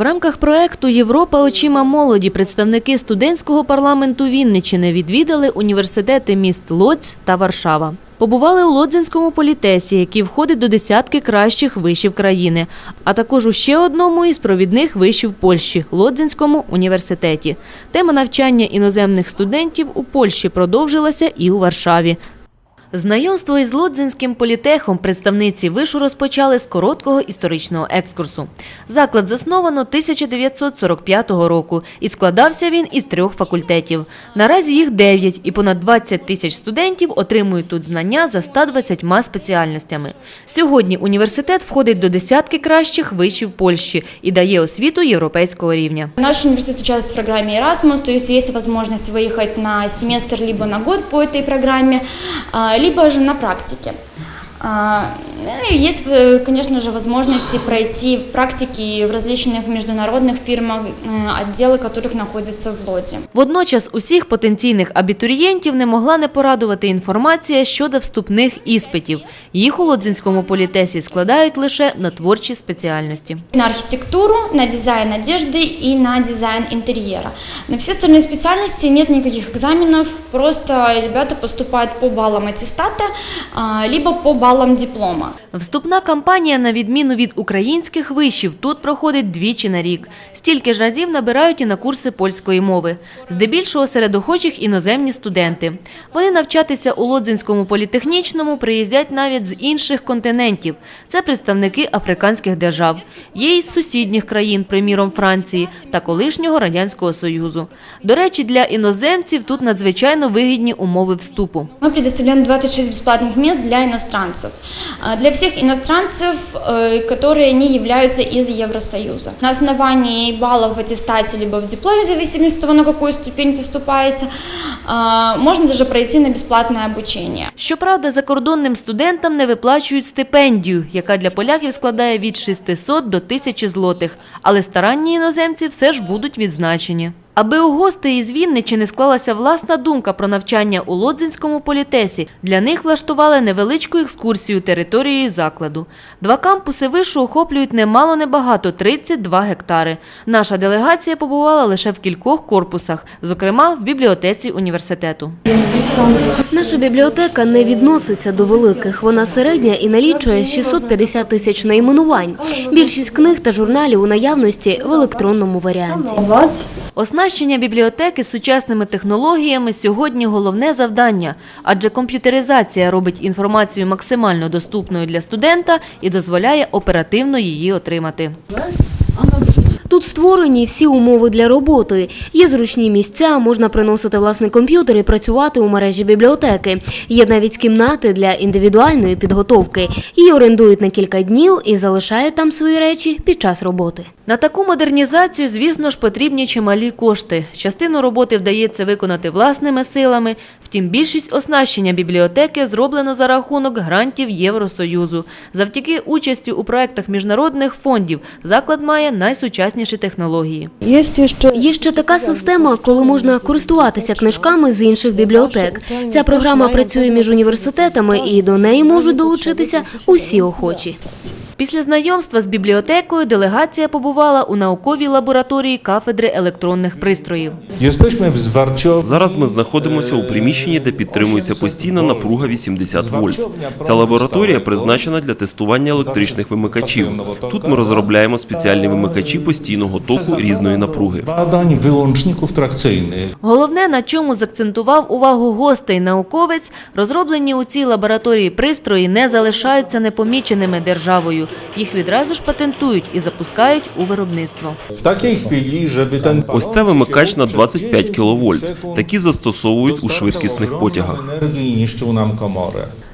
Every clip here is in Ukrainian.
В рамках проекту Європа очима молоді представники студентського парламенту Вінничини відвідали університети міст Лодзь та Варшава. Побували у Лодзинському політесі, який входить до десятки кращих вишів країни, а також у ще одному із провідних вишів Польщі Лодзинському університеті. Тема навчання іноземних студентів у Польщі продовжилася і у Варшаві. Знайомство із Лодзинським політехом представниці вишу розпочали з короткого історичного екскурсу. Заклад засновано 1945 року і складався він із трьох факультетів. Наразі їх дев'ять, і понад 20 тисяч студентів отримують тут знання за 120 спеціальностями. Сьогодні університет входить до десятки кращих вишів Польщі і дає освіту європейського рівня. Наш университет участвует в программе Erasmus, то есть есть возможность выехать на семестр либо на год по этой программе, а, либо же на практике. А, ну и Есть, э, конечно же, возможности пройти практики в различных международных фирмах, э, отделы которых находятся в Лоде. Водночас усіх потенційних абітурієнтів не могла не порадувати інформація щодо вступних іспитів. Їх у Лодзинському політесі складають лише на творчі спеціальності. На архитектуру, на дизайн одежды и на дизайн интерьера. На все остальные специальности нет никаких экзаменов, просто ребята поступают по баллам аттестата, а, либо по баллам диплома. Вступна кампанія, на відміну від українських вишів, тут проходить двічі на рік. Стільки ж разів набирають і на курси польської мови. Здебільшого серед охочих іноземні студенти. Вони навчатися у Лодзинському політехнічному приїздять навіть з інших континентів. Це представники африканських держав. Є із сусідніх країн, приміром Франції та колишнього Радянського Союзу. До речі, для іноземців тут надзвичайно вигідні умови вступу. Мы предоставляем 26 бесплатных мест для иностранцев. Для всех иностранцев, э, которые не являются из Евросоюза. На основании баллов в аттестате либо в дипломе, в зависимости от того, на какую ступень поступаете, можно даже пройти на бесплатное обучение. Щоправда, закордонним студентам не виплачують стипендію, яка для поляків складає від 600 до 1000 злотих, але старанні іноземці все ж будуть відзначені. Аби у гостей із Вінничини склалася власна думка про навчання у Лодзинському політесі, для них влаштували невеличку екскурсію територією закладу. Два кампуси вишу охоплюють немало небагато – 32 гектари. Наша делегація побувала лише в кількох корпусах, зокрема в бібліотеці університету. Наша бібліотека не відноситься до великих. Вона середня і налічує 650 тисяч найменувань. Більшість книг та журналів у наявності в електронному варіанті. Оснащення бібліотеки сучасними технологіями сьогодні головне завдання, адже комп'ютеризація робить інформацію максимально доступною для студента і дозволяє оперативно її отримати. Тут створені всі умови для роботи. Є зручні місця, можна приносити власний комп'ютер і працювати у мережі бібліотеки. Є навіть кімнати для індивідуальної підготовки. Її орендують на кілька днів і залишають там свої речі під час роботи. На таку модернізацію, звісно ж, потрібні чималі кошти. Частину роботи вдається виконати власними силами. Втім, більшість оснащення бібліотеки зроблено за рахунок грантів Євросоюзу. Завдяки участі у проектах міжнародних фондів заклад має найсучасніші технології. Є ще така система, коли можна користуватися книжками з інших бібліотек. Ця програма працює між університетами і до неї можуть долучитися усі охочі. Після знайомства з бібліотекою делегація побувала у науковій лабораторії кафедри електронних пристроїв. Зараз ми знаходимося у приміщенні, де підтримується постійна напруга 80 вольт. Ця лабораторія призначена для тестування електричних вимикачів. Тут ми розробляємо спеціальні вимикачі постійного току різної напруги. Головне, на чому закцентував увагу гостей науковець, розроблені у цій лабораторії пристрої не залишаються непоміченими державою. Їх відразу ж патентують і запускають у виробництво. Ось це вимикач на 25 кВт. Такі застосовують у швидкісних потягах.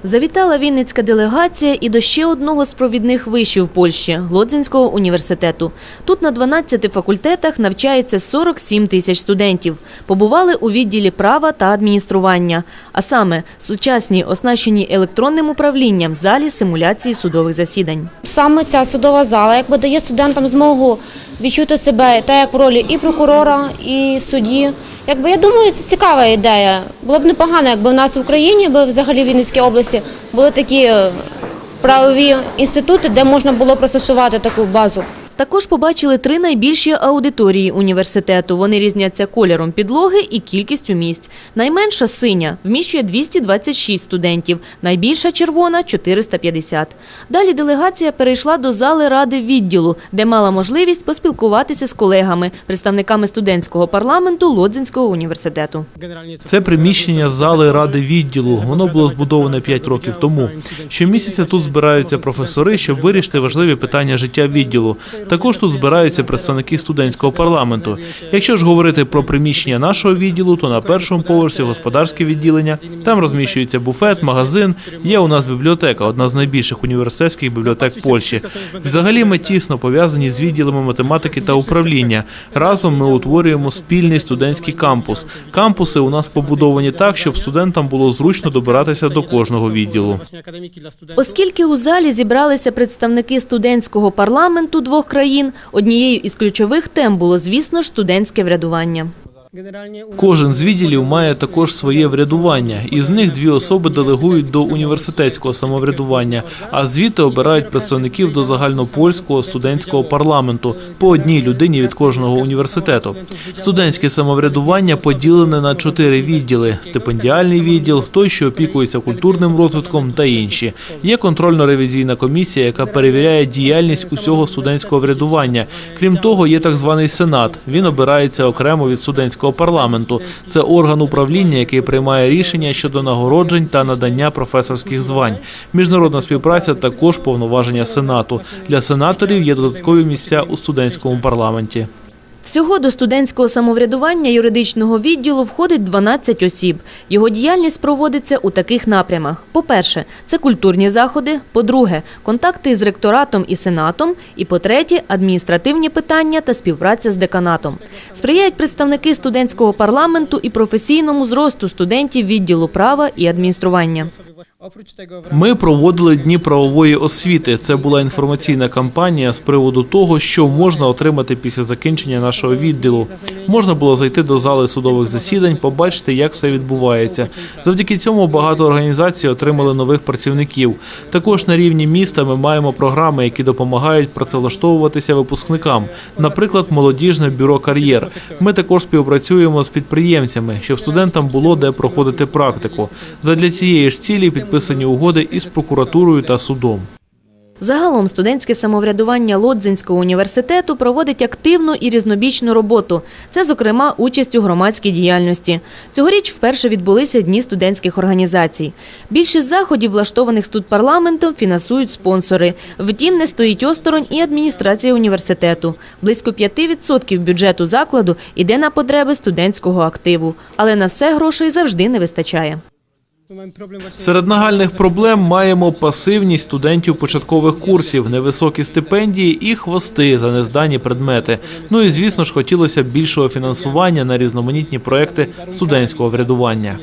Завітала Вінницька делегація і до ще одного з провідних вишів Польщі – Лодзинського університету. Тут на 12 факультетах навчається 47 тисяч студентів. Побували у відділі права та адміністрування, а саме сучасні, оснащені електронним управлінням залі симуляції судових засідань. Саме ця судова зала якби дає студентам змогу відчути себе та як в ролі і прокурора, і судді. Якби я думаю, це цікава ідея. Було б непогано, якби в нас в Україні, взагалі в Вінницькій області були такі правові інститути, де можна було б розташувати таку базу. Також побачили три найбільші аудиторії університету. Вони різняться кольором підлоги і кількістю місць. Найменша синя вміщує 226 студентів, найбільша червона 450. Далі делегація перейшла до зали ради відділу, де мала можливість поспілкуватися з колегами, представниками студентського парламенту Лодзинського університету. Це приміщення зали ради відділу. Воно було збудоване 5 років тому. Щомісяця тут збираються професори, щоб вирішити важливі питання життя відділу. Також тут збираються представники студентського парламенту. Якщо ж говорити про приміщення нашого відділу, то на першому поверсі господарське відділення. Там розміщується буфет, магазин. Є у нас бібліотека, одна з найбільших університетських бібліотек Польщі. Взагалі ми тісно пов'язані з відділами математики та управління. Разом ми утворюємо спільний студентський кампус. Кампуси у нас побудовані так, щоб студентам було зручно добиратися до кожного відділу. Оскільки у залі зібралися представники студентського парламенту двох країн, однією із ключових тем було, звісно студентське врядування. Кожен з відділів має також своє врядування. Із них дві особи делегують до університетського самоврядування, а звідти обирають представників до загальнопольського студентського парламенту по одній людині від кожного університету. Студентське самоврядування поділене на чотири відділи: стипендіальний відділ, той, що опікується культурним розвитком, та інші. Є контрольно-ревізійна комісія, яка перевіряє діяльність усього студентського врядування. Крім того, є так званий сенат. Він обирається окремо від студентського парламенту. Це орган управління, який приймає рішення щодо нагороджень та надання професорських звань. Міжнародна співпраця також повноваження сенату. Для сенаторів є додаткові місця у студентському парламенті. Всього до студентського самоврядування юридичного відділу входить 12 осіб. Його діяльність проводиться у таких напрямах. По-перше, це культурні заходи. По-друге, контакти з ректоратом і сенатом. І по-третє, адміністративні питання та співпраця з деканатом. Сприяють представники студентського парламенту і професійному зросту студентів відділу права і адміністрування. Ми проводили дні правової освіти. Це була інформаційна кампанія з приводу того, що можна отримати після закінчення нашого відділу. Можна було зайти до зали судових засідань, побачити, як все відбувається. Завдяки цьому багато організацій отримали нових працівників. Також на рівні міста ми маємо програми, які допомагають працевлаштовуватися випускникам. Наприклад, молодіжне бюро кар'єр. Ми також співпрацюємо з підприємцями, щоб студентам було де проходити практику. Задля цієї ж цілі підписані угоди із прокуратурою та судом. Загалом студентське самоврядування Лодзинського університету проводить активну і різнобічну роботу. Це, зокрема, участь у громадській діяльності. Цьогоріч вперше відбулися дні студентських організацій. Більшість заходів, влаштованих студпарламентом, фінансують спонсори. Втім, не стоїть осторонь і адміністрація університету. Близько 5% бюджету закладу йде на потреби студентського активу. Але на все грошей завжди не вистачає. Серед нагальних проблем маємо пасивність студентів початкових курсів, невисокі стипендії і хвости за нездані предмети. Ну і звісно ж хотілося б більшого фінансування на різноманітні проекти студентського врядування.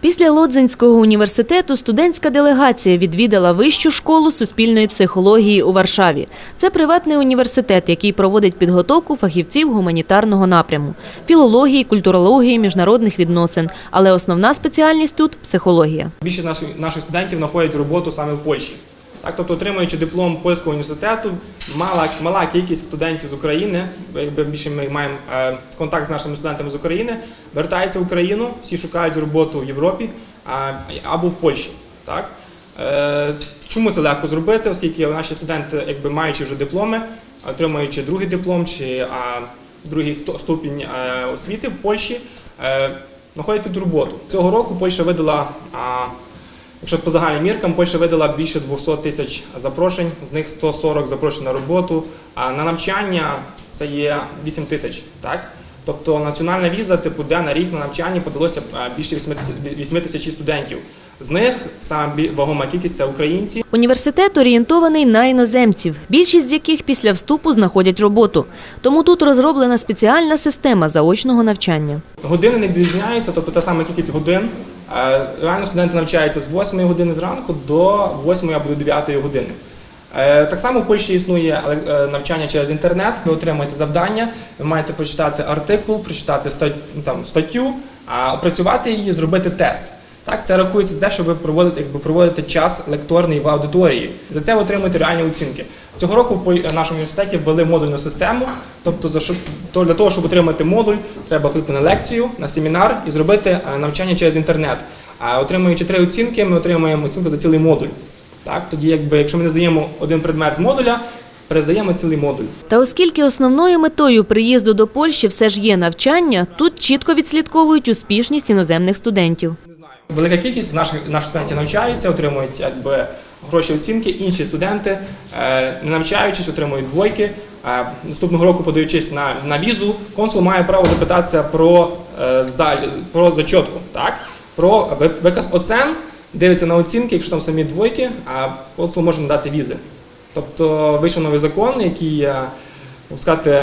Після Лодзинського університету студентська делегація відвідала Вищу школу суспільної психології у Варшаві. Це приватний університет, який проводить підготовку фахівців гуманітарного напряму – філології, культурології, міжнародних відносин. Але основна спеціальність тут – психологія. Більшість наших, наших студентів знаходять роботу саме в Польщі. Так, тобто, отримуючи диплом польського університету, мала, мала кількість студентів з України, якби більше ми маємо е, контакт з нашими студентами з України, вертаються в Україну, всі шукають роботу в Європі або в Польщі. Так? Е, чому це легко зробити? Оскільки наші студенти, якби маючи вже дипломи, отримуючи другий диплом чи другий ступінь е, освіти в Польщі, знаходять тут роботу. Цього року Польща видала. Якщо по загальним міркам, Польща видала більше 200 тисяч запрошень, з них 140 запрошень на роботу, а на навчання це є 8 тисяч. Тобто національна віза, типу, де на рік на навчання подалося більше 8 тисяч студентів. З них саме вагома кількість це українці. Університет орієнтований на іноземців, більшість з яких після вступу знаходять роботу. Тому тут розроблена спеціальна система заочного навчання. Години не відрізняються, тобто та сама кількість годин. Е, Реально студенти навчаються з 8 години зранку до 8 або до 9 години. Е, Так само в Польщі існує е, навчання через інтернет. Ви отримуєте завдання, ви маєте прочитати артикул, прочитати ну, статтю, а опрацювати її, зробити тест. Так, це рахується за те, що ви проводите, якби проводите час лекторний в аудиторії. За це ви отримуєте реальні оцінки. Цього року в полі- нашому університеті ввели модульну систему. Тобто, за що то для того, щоб отримати модуль, треба ходити на лекцію, на семінар і зробити е, навчання через інтернет. А отримуючи три оцінки, ми отримуємо оцінку за цілий модуль. Так, тоді, якби, якщо ми не здаємо один предмет з модуля, перездаємо цілий модуль. Та оскільки основною метою приїзду до Польщі все ж є навчання, тут чітко відслідковують успішність іноземних студентів. Велика кількість наших наших студентів навчаються, отримують якби гроші оцінки. Інші студенти, е, не навчаючись, отримують двойки. Е, Наступного року, подаючись на, на візу, консул має право запитатися про, е, за, про зачотку, так? про виказ оцен, дивиться на оцінки, якщо там самі двойки, а консул може надати візи. Тобто вийшов новий закон, який, сказати,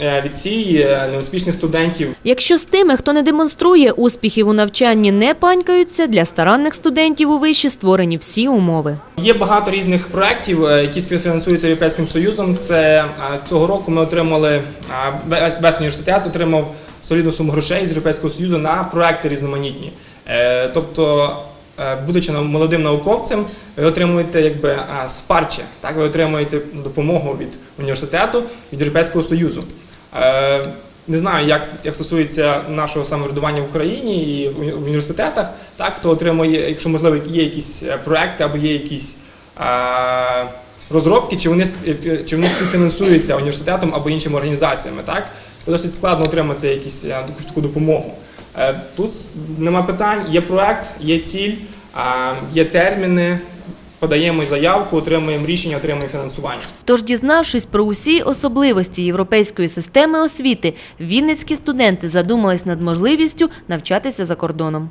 е, відсіює неуспішних студентів Якщо з тими, хто не демонструє успіхів у навчанні, не панькаються, для старанних студентів у виші створені всі умови. Є багато різних проєктів, е, які співфінансуються Європейським Союзом. Це е, цього року ми отримали е, весь, університет отримав солідну суму грошей з Європейського Союзу на проекти різноманітні. Е, Тобто, е, будучи молодим науковцем, ви отримуєте якби е, спарче, так ви отримуєте допомогу від університету, від Європейського Союзу. Е, Не знаю, як, як стосується нашого самоврядування в Україні і в університетах, так хто отримує, якщо можливо є якісь е, проекти або є якісь е, розробки, чи вони чи вони співфінансуються університетом або іншими організаціями. Так це досить складно отримати якісь е, якусь таку допомогу. Е, Тут нема питань, є проект, є ціль, е, є терміни. Подаємо заявку, отримуємо рішення, отримуємо фінансування. Тож, дізнавшись про усі особливості європейської системи освіти, вінницькі студенти задумались над можливістю навчатися за кордоном.